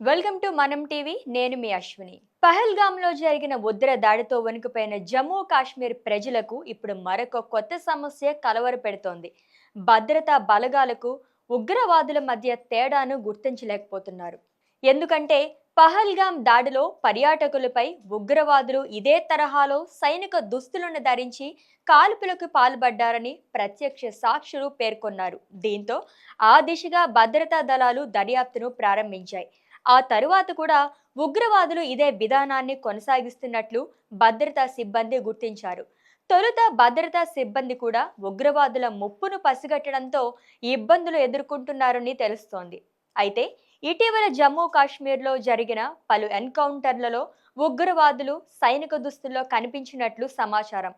Welcome to మనం TV. నేను మీ అశ్విని. పహల్గామ్లో జరిగిన ఉగ్ర దాడితో వణుకుపోయిన జమ్మూ కాశ్మీర్ ప్రజలకు ఇప్పుడు మరొక కొత్త సమస్య కలవర పెడుతోంది. భద్రతా బలగాలకు ఉగ్రవాదుల మధ్య తేడాను గుర్తించలేకపోతున్నారు. ఎందుకంటే పహల్గామ్ దాడిలో పర్యాటకులపై ఉగ్రవాదులు ఇదే తరహాలో సైనిక దుస్తులను ధరించి కాల్పులకు పాల్పడ్డారని ప్రత్యక్ష సాక్షులు పేర్కొన్నారు. దీంతో ఆ దిశగా భద్రతా దళాలు దర్యాప్తును ప్రారంభించాయి. ఆ తరువాత కూడా ఉగ్రవాదులు ఇదే విధానాన్ని కొనసాగిస్తున్నట్లు భద్రతా సిబ్బంది గుర్తించారు. తొలుత భద్రతా సిబ్బంది కూడా ఉగ్రవాదుల ముప్పును పసిగట్టడంతో ఇబ్బందులు ఎదుర్కొంటున్నారని తెలుస్తోంది. అయితే ఇటీవల జమ్మూ కాశ్మీర్లో జరిగిన పలు ఎన్కౌంటర్లలో ఉగ్రవాదులు సైనిక దుస్తుల్లో కనిపించినట్లు సమాచారం.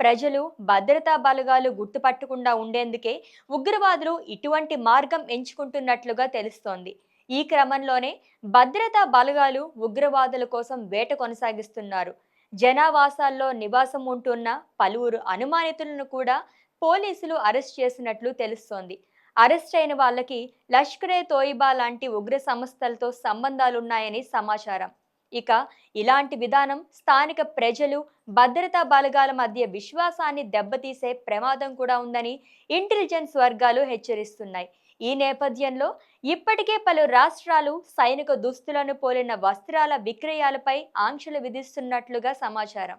ప్రజలు భద్రతా బలగాలు గుర్తుపట్టకుండా ఉండేందుకే ఉగ్రవాదులు ఇటువంటి మార్గం ఎంచుకుంటున్నట్లుగా తెలుస్తోంది. ఈ క్రమంలోనే భద్రతా బలగాలు ఉగ్రవాదుల కోసం వేట కొనసాగిస్తున్నారు. జనావాసాల్లో నివాసం ఉంటున్న పలువురు అనుమానితులను కూడా పోలీసులు అరెస్ట్ చేసినట్లు తెలుస్తోంది. అరెస్ట్ అయిన వాళ్ళకి లష్కరే తోయిబా లాంటి ఉగ్ర సంస్థలతో సంబంధాలున్నాయని సమాచారం. ఇక ఇలాంటి విధానం స్థానిక ప్రజలు భద్రతా బలగాల మధ్య విశ్వాసాన్ని దెబ్బతీసే ప్రమాదం కూడా ఉందని ఇంటెలిజెన్స్ వర్గాలు హెచ్చరిస్తున్నాయి. ఈ నేపథ్యంలో ఇప్పటికే పలు రాష్ట్రాలు సైనిక దుస్తులను పోలిన వస్త్రాల విక్రయాలపై ఆంక్షలు విధిస్తున్నట్లుగా సమాచారం.